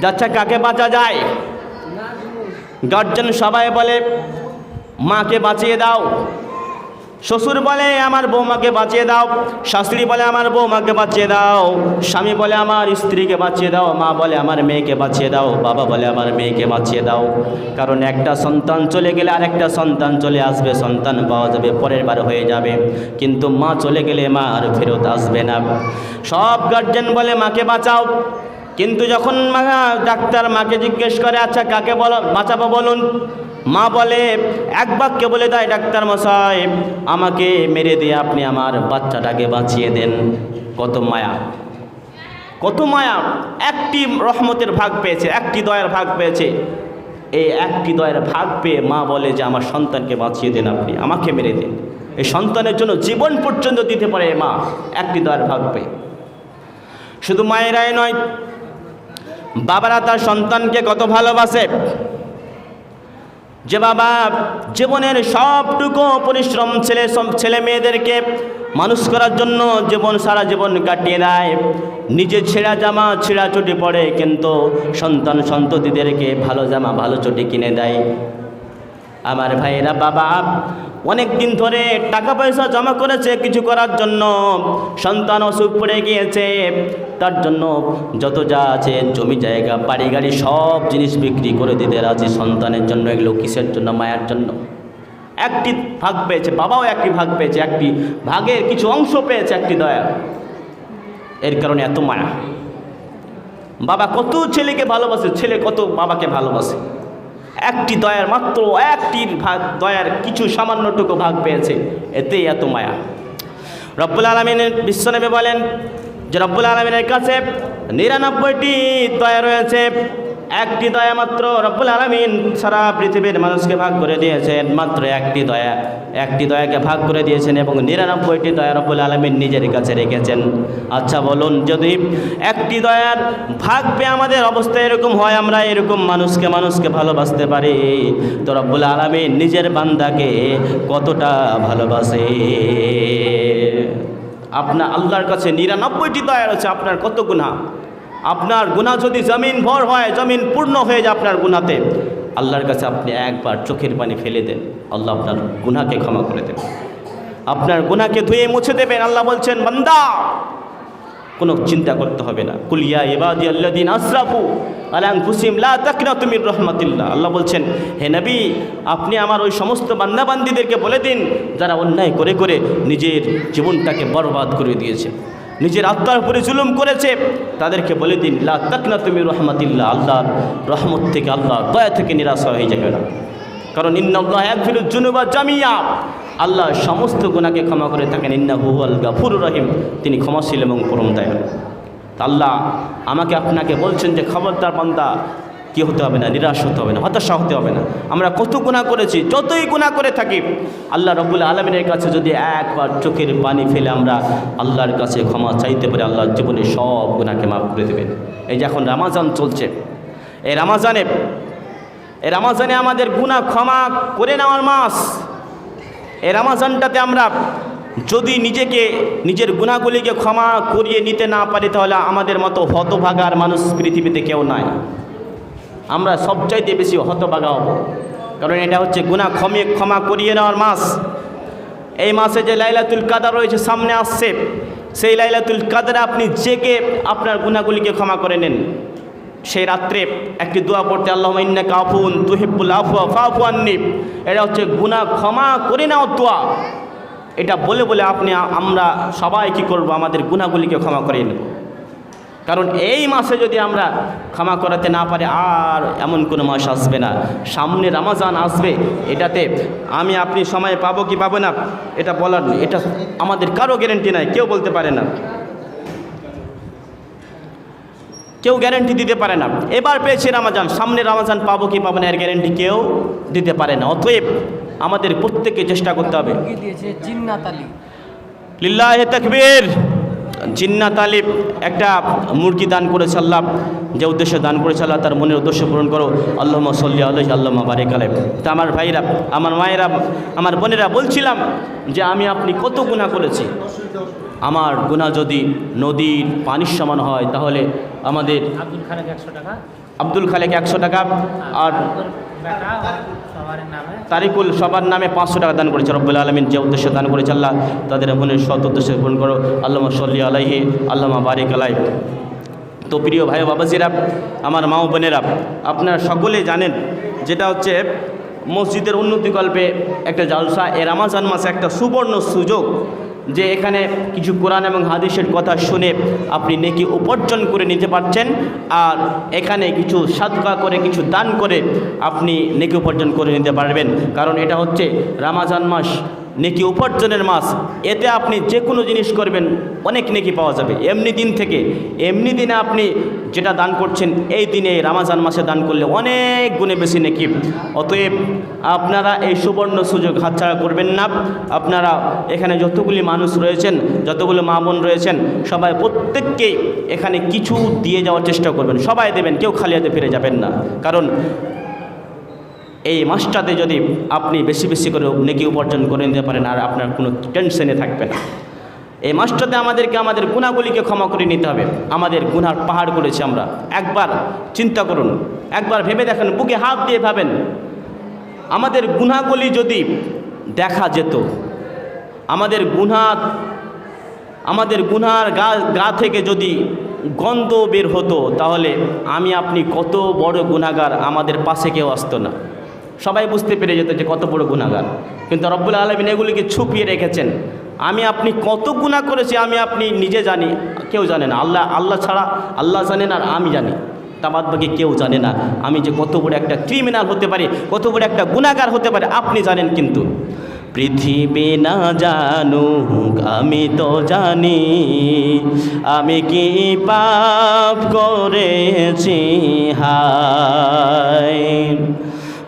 যাচ্ছে কাকে বাঁচা যায়? গার্জেন সবাই বলে, মাকে বাঁচিয়ে দাও। শ্বশুর বলে, আমার বৌমাকে বাঁচিয়ে দাও। শাশুড়ি বলে, আমার বৌমাকে বাঁচিয়ে দাও। স্বামী বলে, আমার স্ত্রীকে বাঁচিয়ে দাও। মা বলে, আমার মেয়েকে বাঁচিয়ে দাও। বাবা বলে, আমার মেয়েকে বাঁচিয়ে দাও। কারণ একটা সন্তান চলে গেলে আরেকটা সন্তান চলে আসবে, সন্তান পাওয়া যাবে, পরের বার হয়ে যাবে। কিন্তু মা চলে গেলে মা আর ফেরত আসবে না। সব গার্জেন বলে, মাকে বাঁচাও। কিন্তু যখন মা ডাক্তার মাকে জিজ্ঞেস করে আচ্ছা কাকে বলো? বাঁচাবো বলুন। মা বলে, এক বাক্যে বলে দেয় ডাক্তার মশাই, আমাকে মেরে দিয়ে আপনি আমার বাচ্চাটাকে বাঁচিয়ে দেন। কত মায়া। কত মায়া। একটি রহমতের ভাগ পেয়েছে, একটি দয়ার ভাগ পেয়েছে। এই একটি দয়ের ভাগ পেয়ে মা বলে যে, আমার সন্তানকে বাঁচিয়ে দেন আপনি, আমাকে মেরে দিন। এই সন্তানের জন্য জীবন পর্যন্ত দিতে পারে মা, একটি দয়ের ভাগ পেয়ে। শুধু মায়েরাই নয় বাবারা তার সন্তানকে কত ভালোবাসে? যে বাবা জীবনের সবটুকু পরিশ্রম ছেলে সব ছেলে মেয়েদেরকে মানুষ করার জন্য জীবন, সারা জীবন কাটিয়ে দেয়। নিজে ছেঁড়া জামা, ছেঁড়া চটি পরে কিন্তু সন্তান সন্ততিদেরকে ভালো জামা, ভালো চটি কিনে দেয়। আমার ভাইয়েরা, বাবা, অনেক দিন ধরে টাকা পয়সা জমা করেছে কিছু করার জন্য। সন্তান অসুখ পড়ে গিয়েছে। তার জন্য যত যা আছে, জমি জায়গা, বাড়ি গাড়ি, সব জিনিস বিক্রি করে দিতে রাজি সন্তানের জন্য, এগুলো কিসের জন্য? মায়ের জন্য। একটি ভাগ পেয়েছে, বাবাও একটি ভাগ পেয়েছে, একটি ভাগের কিছু অংশ পেয়েছে, একটি দয়া। এর কারণে এত মায়া। বাবা কত ছেলেকে ভালোবাসে, ছেলে কত বাবাকে ভালোবাসে। একটি দয়ার মাত্র, একটি ভাগ, দয়ার কিছু সামান্যটুকু ভাগ পেয়েছে। এতেই এত মায়া। রব্বুল আলমিনের বিশ্বনেবে বলেন যে, রব্বুল আলমিনের কাছে নিরানব্বইটি দয়া রয়েছে। একটি দয়া মাত্র রব্বুল আলমিন সারা পৃথিবীর মানুষকে ভাগ করে দিয়েছেন, মাত্র একটি দয়া একটি দয়াকে ভাগ করে দিয়েছেন এবং নিরানব্বইটি দয়া রব্বুল আলমিন নিজের কাছে রেখেছেন। আচ্ছা বলুন, যদি একটি দয়ার ভাগ পেয়ে আমাদের অবস্থা এরকম হয়, আমরা এরকম মানুষকে মানুষকে ভালোবাসতে পারি, তো রব্বুল আলমিন নিজের বান্দাকে কতটা ভালোবাসে? আপনার আল্লাহর কাছে নিরানব্বইটি দয়া রয়েছে, আপনার কত গুণা আপনার গুণা যদি জমিন ভর হয়, জমিন পূর্ণ হয়ে যায় আপনার গুণাতে আল্লাহর কাছে আপনি একবার চোখের পানি ফেলে দেন, আল্লাহ আপনার গুনাকে ক্ষমা করে দেবেন। আপনার গুনাকে ধুয়ে মুছে দেবেন, আল্লাহ বলছেন, বান্দা, কোনো চিন্তা করতে হবে না। কুলিয়া এবাদি আল্লাদিন আশরাফু আলাং কুসিম লা তাকনা তুমির রহমাতিল্লাহ। আল্লাহ বলছেন, হে নবী, আপনি আমার ওই সমস্ত বান্দাবান্দিদেরকে বলে দিন, যারা অন্যায় করে করে নিজের জীবনটাকে বরবাদ করে দিয়েছে। নিজের আত্মার উপরে জুলুম করেছে, তাদেরকে বলে দিন, লা তাকনা তুমি রহমাতিল্লাহ, আল্লাহ রহমত থেকে আল্লাহ দয়া থেকে নিরাশা হয়ে যাবে না। কারণ ইন্নাল্লাহ একফিল জুনুবা জামিয়া। আল্লাহ সমস্ত গুণাকে ক্ষমা করে থাকেন। ইন্না হুয়াল গাফুর রহিম। তিনি ক্ষমাশীল এবং পরম দয়ালু। আল্লাহ আমাকে আপনাকে বলছেন যে, খবরদার বান্দা কি হতে হবে না, নিরাশ হতে হবে না, হতাশা হতে হবে না। আমরা কত গুণা করেছি, যতই গুণা করে থাকি। আল্লাহ রবুল আলমিনের কাছে যদি একবার চোখের পানি ফেলে আমরা আল্লাহর কাছে ক্ষমা চাইতে পারি, আল্লাহর জীবনে সব গুণাকে মাফ করে দেবেন। এই যে এখন রামাজান চলছে। এই রামাজানে এই রামাজানে আমাদের গুণা ক্ষমা করে নেওয়ার মাস। এই রামাজানটাতে আমরা যদি নিজেকে, নিজের গুণাগুলিকে ক্ষমা করিয়ে নিতে না পারি, তাহলে আমাদের মতো হতভাগার মানুষ পৃথিবীতে কেউ নাই। আমরা সবচাইতে বেশি হতভাগা হব। কারণ এটা হচ্ছে গুণা ক্ষমে, ক্ষমা করিয়ে নেওয়ার মাস। এই মাসে যে লাইলাতুল কাদার রয়েছে, সামনে আসছে। সেই লাইলাতুল কাদারে আপনি জেগে আপনার গুণাগুলিকে ক্ষমা করে নেন। সেই রাত্রে একটি দোয়া পড়তে আল্লাহ ইন্না কাফুন তুহিবুল আফুয়া ফাফু আন্নি। এটা হচ্ছে গুণা ক্ষমা করে নেওয়ার দোয়া। এটা বলে বলে আপনি, আমরা সবাই কি করব? আমাদের গুণাগুলিকে ক্ষমা করে নেব। কারণ এই মাসে যদি আমরা ক্ষমা করাতে না পারি আর এমন কোনো মাস আসবে না। সামনে রামাজান আসবে এটাতে আমি আপনি সময় পাবো কি পাবো না এটা বলার নেই। এটা আমাদের কারও গ্যারেন্টি নাই কেউ বলতে পারে না। কেউ গ্যারেন্টি দিতে পারে না। এবার পেয়েছি রামাজান সামনে রামাজান পাবো কি পাবো না এর গ্যারেন্টি কেউ দিতে পারে না। অতএব আমাদের প্রত্যেককে চেষ্টা করতে হবে। লিল্লাহ তাকবীর। জিন্নাত তালিব একটা মুরগি দান করেছে আল্লাহ যে উদ্দেশ্যে দান করেছে আল্লাহ তার মনের উদ্দেশ্য পূরণ করো। আল্লাহ সল্লি আল্লাহ আল্লাহ বারেক আলেম তা আমার ভাইরা, আমার মায়েরা, আমার বোনেরা বলছিলাম যে আমি আপনি কত গুণা করেছি। আমার গুণা যদি নদীর পানির সমান হয় তাহলে আমাদের আব্দুল খালেক একশো টাকা। আব্দুল খালেক একশো টাকা আর তারিকুল সবার নামে পাঁচশো টাকা দান করেছে রব্বুল আলমিন যে উদ্দেশ্যে দান করেছে আল্লাহ তাদের মনের সৎ উদ্দেশ্যে পূরণ করো। আল্লামা সল্লি আলাইহি আল্লামা বারিক আলাই। তো প্রিয় ভাই ও বাবাজিরা আমার মা বোনেরা আপনারা সকলে জানেন যেটা হচ্ছে মসজিদের উন্নতিকল্পে একটা জালসা এ রামাজান মাসে একটা সুবর্ণ সুযোগ। যে এখানে কিছু কোরআন এবং হাদিসের কথা শুনে আপনি নেকি উপার্জন করে নিতে পারছেন, আর এখানে কিছু সাদকা করে, কিছু দান করে আপনি নেকি উপার্জন করে নিতে পারবেন। কারণ এটা হচ্ছে রামাজান মাস। নেকি উপার্জনের মাস, এতে আপনি যে কোনো জিনিস করবেন, অনেক নেকি পাওয়া যাবে। এমনি দিন থেকে, এমনি দিনে আপনি যেটা দান করছেন, এই দিনে, রামাজান মাসে দান করলে অনেক গুণে বেশি নেকি। অতএব আপনারা এই সুবর্ণ সুযোগ হাতছাড়া করবেন না। আপনারা এখানে যতগুলি মানুষ রয়েছেন, যতগুলো মা বোন রয়েছেন, সবাই প্রত্যেককেই এখানে কিছু দিয়ে যাওয়ার চেষ্টা করবেন। সবাই দেবেন, কেউ খালি হাতে ফিরে যাবেন না। কারণ এই মাসটাতে যদি আপনি বেশি বেশি করে নেকি উপার্জন করে নিতে পারেন আর আপনার কোনো টেনশনে থাকবে না। এই মাসটাতে আমাদেরকে আমাদের গুণাগুলিকে ক্ষমা করে নিতে হবে। আমাদের গুনার পাহাড় করেছি আমরা। একবার চিন্তা করুন, একবার ভেবে দেখেন, বুকে হাত দিয়ে ভাবেন, আমাদের গুনাগুলি যদি দেখা যেত, আমাদের গুনা আমাদের গুনার গা গা থেকে যদি গন্ধ বের হতো, তাহলে আমি, আপনি কত বড় গুণাগার আমাদের পাশে কেউ আসতো না। সবাই বুঝতে পেরে যেত যে কত বড় গুণাগার। কিন্তু রব্বুল আলমিন এগুলিকে ছুপিয়ে রেখেছেন। আমি আপনি কত গুণা করেছি আমি আপনি নিজে জানি, কেউ জানে না। আল্লাহ আল্লাহ ছাড়া আল্লাহ জানেন আর আমি জানি। তা বাদ বাকি কেউ জানে না। আমি যে কত বড় একটা ক্রিমিনাল হতে পারি, কত বড় একটা গুণাগার হতে পারে, আপনি জানেন কিন্তু। পৃথিবী না জানুক, আমি তো জানি। আমি কি পাপ করেছি? হায়।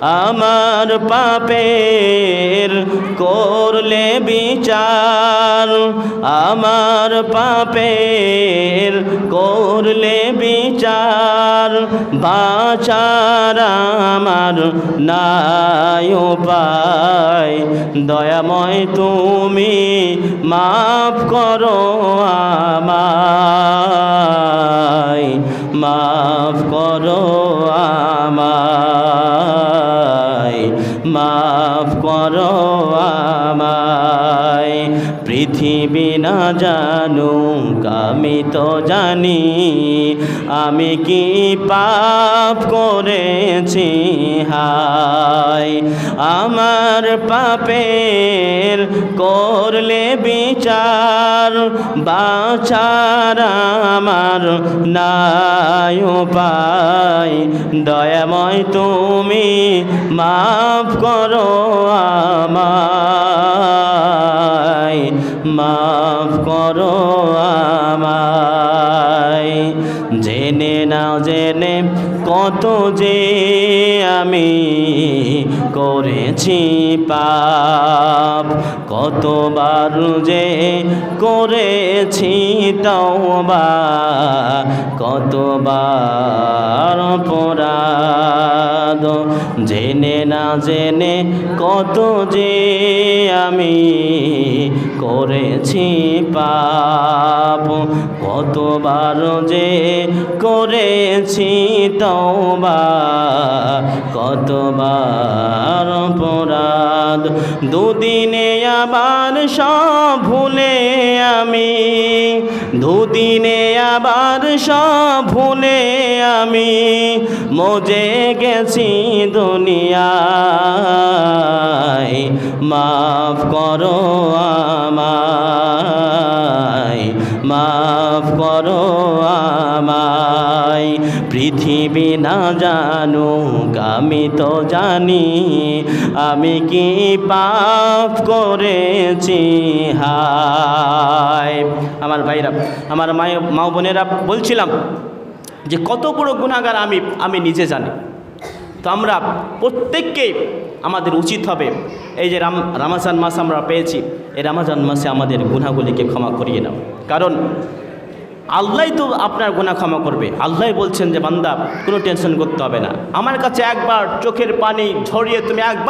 আমার পাপের করলে বিচার। আমার পাপের করলে বিচার। বাচার আমার নাই উপায়। দয়াময় তুমি মাফ করো আমায়। মাফ করো আমায়। মাফ করো আমায়। পৃথিবী না জানুক, আমি তো জানি আমি কি পাপ করেছি হাই আমার পাপের করলে বিচার, বাচার আমার নাই উপায়। দয়াময় তুমি মাফ করো আমায় মাফ করো আমায়। জেনে না জেনে কত যে আমি করেছি পাপ। কতবার যে করেছি তওবা, কতবার অপরাধ। জেনে না জেনে কত যে আমি করেছি পাপ। কতবার যে করেছি তওবা, কতবার অপরাধ। দুদিনে আবার সব ভুলে আমি, দুদিনে আবার সব ভুলে আমি, মজে গেছি দুনিয়ায়, মাফ করো আমায়। মাফ করো আমায়। পৃথিবী না জানুক, আমি তো জানি আমি কি পাপ করেছি। হায়। আমার ভাইরা, আমার মায় মা বোনেরা বলছিলাম যে কত বড় গুণাগার আমি আমি নিজে জানি। তো আমরা প্রত্যেককে আমাদের উচিত হবে, এই যে রাম, রামাজান মাস আমরা পেয়েছি, এই রামাজান মাসে আমাদের গুণাগুলিকে ক্ষমা করিয়ে নাও। কারণ আল্লাহ তো আপনার গুণা ক্ষমা করবে। আল্লাহ বলছেন যে, বান্দা, কোনো টেনশন করতে হবে না। আমার কাছে একবার চোখের পানি ঝরিয়ে তুমি একবার